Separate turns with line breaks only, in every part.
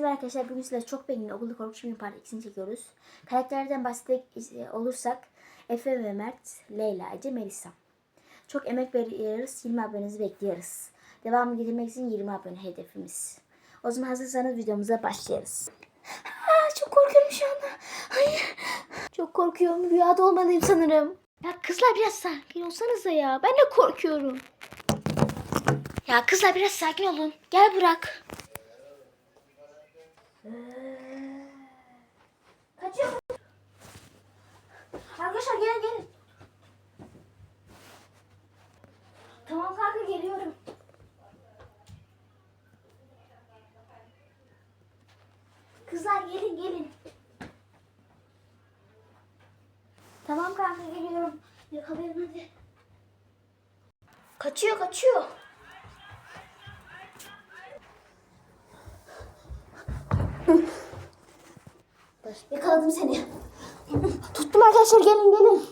merhaba arkadaşlar. Bugün sizlerle çok beğenilen okulda korku filmi part 2'sini çekiyoruz. Karakterlerden bahsedecek olursak Efe ve Mert, Leyla, Ece, Melisa. Çok emek veriyoruz. 20 abonenizi bekliyoruz. Devamı getirmek için 20 abone hedefimiz. O zaman hazırsanız videomuza başlayalım. Aa, çok korkuyorum şu anda. Hayır. Çok korkuyorum. Rüyada olmalıyım sanırım. Ya kızlar biraz sakin olsanıza ya. Ben de korkuyorum. Ya kızlar biraz sakin olun. Gel bırak. Kaçıyor. Arkadaşlar gelin gelin. Tamam kanka geliyorum. Kızlar gelin gelin. Tamam kanka geliyorum. Yakalayalım hadi. Kaçıyor kaçıyor. Yakaladım seni. Tuttum arkadaşlar gelin gelin.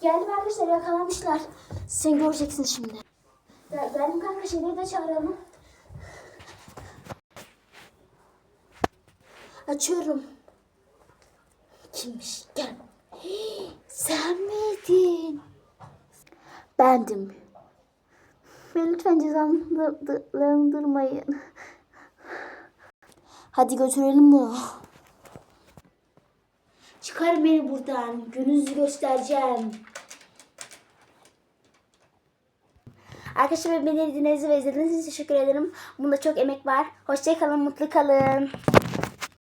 Geldim arkadaşlar yakalamışlar. Sen göreceksin şimdi. Gel, geldim kanka şeyleri de çağıralım. Açıyorum. Kimmiş? Gel. Sen miydin? Bendim. Beni lütfen cezalandırmayın. Hadi götürelim bunu. Çıkar beni buradan. Gününüzü göstereceğim. Arkadaşlar beni dinlediğiniz ve izlediğiniz için teşekkür ederim. Bunda çok emek var. Hoşçakalın, mutlu kalın.